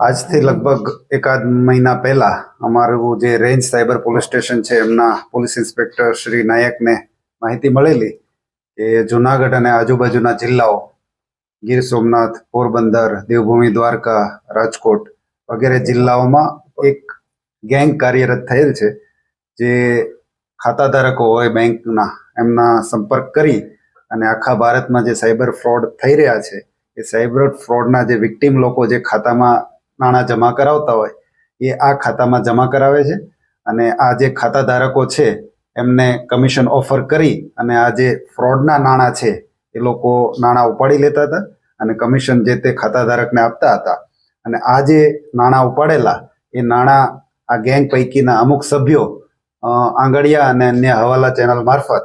આજથી લગભગ એકાદ મહિના પહેલા અમારું જે રેન્જ સાયબર પોલીસ સ્ટેશન છે, એમના પોલીસ ઇન્સ્પેક્ટર શ્રી નાયકને માહિતી મળેલી કે જુનાગઢ અને આજુબાજુના જિલ્લાઓ, ગીર સોમનાથ, પોરબંદર, દેવભૂમિ, દ્વારકા, રાજકોટ વગેરે જિલ્લાઓમાં એક ગેંગ કાર્યરત થયેલ છે, જે ખાતાધારકો હોય બેંકના એમના સંપર્ક કરી અને આખા ભારતમાં જે સાયબર ફ્રોડ થઈ રહ્યા છે એ સાયબર ફ્રોડના જે વિક્ટીમ લોકો જે ખાતામાં નાણાં જમા કરાવતા હોય, એ આ ખાતામાં જમા કરાવે છે. અને આ જે ખાતાધારકો છે, એમને કમિશન ઓફર કરી અને આ જે ફ્રોડના નાણાં છે, એ લોકો નાણાં ઉપાડી લેતા હતા અને કમિશન જે તે ખાતાધારકને આપતા હતા. અને આ જે નાણાં ઉપાડેલા, એ નાણાં આ ગેંગ પૈકીના અમુક સભ્યો આંગળિયા અને અન્ય હવાલા ચેનલ મારફત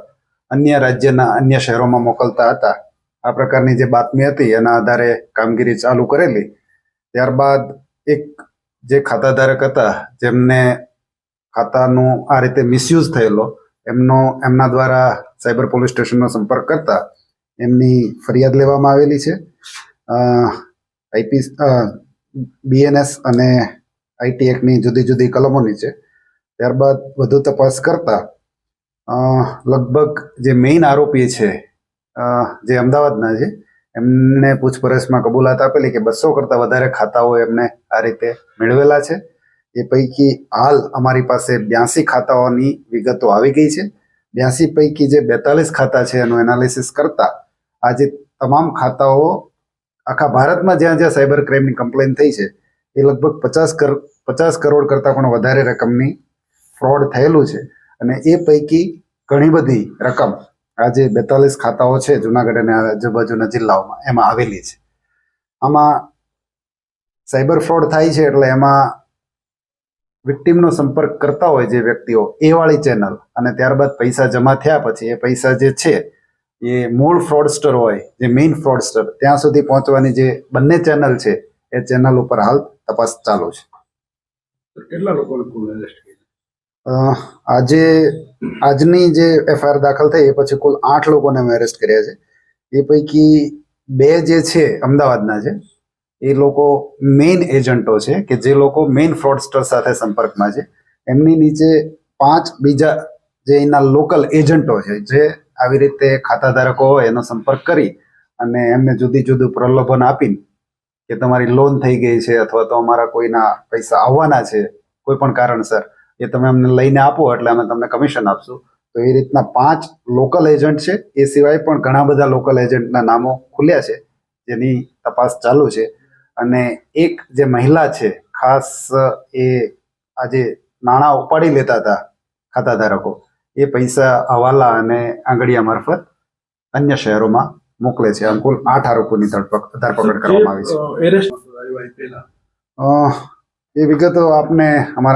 અન્ય રાજ્યના અન્ય શહેરોમાં મોકલતા હતા. આ પ્રકારની જે બાતમી હતી, એના આધારે કામગીરી ચાલુ કરેલી. ત્યારબાદ એક જે ખાતાધારક હતા, જેમને ખાતાનું આ રીતે મિસયુઝ થયેલો, એમનો, એમના દ્વારા સાયબર પોલીસ સ્ટેશનનો સંપર્ક કરતા એમની ફરિયાદ લેવામાં આવેલી છે. આઈપી બીએનએસ અને આઈટી એક્ટની જુદી જુદી કલમોની છે. ત્યારબાદ વધુ તપાસ કરતા લગભગ જે મેઇન આરોપી છે જે અમદાવાદના છે, એમને પૂછપરછમાં કબૂલાત આપેલી કે બસો કરતાં વધારે ખાતાઓ એમને આ રીતે મેળવેલા છે. એ પૈકી હાલ અમારી પાસે બ્યાસી ખાતાઓની વિગતો આવી ગઈ છે. બ્યાસી પૈકી જે બેતાલીસ ખાતા છે એનું એનાલિસિસ કરતા આજે તમામ ખાતાઓ આખા ભારતમાં જ્યાં જ્યાં સાયબર ક્રાઇમની કમ્પ્લેન થઈ છે, એ લગભગ પચાસ કર, પચાસ કરોડ કરતાં પણ વધારે રકમની ફ્રોડ થયેલું છે. અને એ પૈકી ઘણી બધી રકમ આ જે બેતાલીસ ખાતાઓ છે જુનાગઢ અને આજુબાજુના જિલ્લાઓમાં એમાં આવેલી છે. આમાં સાયબર ફ્રોડ થાય છે એટલે એમાં વિક્ટીમનો સંપર્ક કરતા હોય જે વ્યક્તિઓ એ વાળી ચેનલ અને ત્યારબાદ પૈસા જમા થયા પછી એ પૈસા જે છે એ મૂળ ફ્રોડસ્ટર હોય જે મેઇન ફ્રોડસ્ટર ત્યાં સુધી પહોંચવાની જે બંને ચેનલ છે એ ચેનલ ઉપર હાલ તપાસ ચાલુ છે. કેટલા લોકો એરેસ્ટ અ, આજે, આજની જે એફઆઈઆર દાખલ થઈ, એ પછી કુલ આઠ લોકોને અમે એરેસ્ટ કર્યા છે. એ પૈકી બે જે છે, અમદાવાદના છે એ લોકો મેઇન એજન્ટો છે, કે જે લોકો મેઇન ફ્રોડસ્ટર સાથે સંપર્કમાં છે. એમની નીચે પાંચ બીજા જે એના લોકલ એજન્ટો છે, જે આવી રીતે ખાતાધારકો હોય, એનો સંપર્ક કરી અને એમને જુદી જુદું પ્રલોભન આપીને કે તમારી લોન થઈ ગઈ છે, અથવા તો અમારા કોઈના પૈસા આવવાના છે, કોઈ પણ કારણસર એ તમે અમને લઈને આપો એટલે અમે તમને કમિશન આપશું. તો એ રીતના પાંચ લોકલ એજન્ટ છે. એ સિવાય પણ ઘણા બધા લોકલ એજન્ટના નામો ખુલ્યા છે જેની તપાસ ચાલુ છે. અને એક જે મહિલા છે ખાસ એ આજે નાણાં ઉપાડી લેતા હતા ખાતાધારકો એ પૈસા હવાલા અને આંગડિયા મારફત અન્ય શહેરોમાં મોકલે છે. આમ કુલ આઠ આરોપોની ધરપક- ધરપકડ કરવામાં આવી છે. અ, એ વિગતો આપને અમારા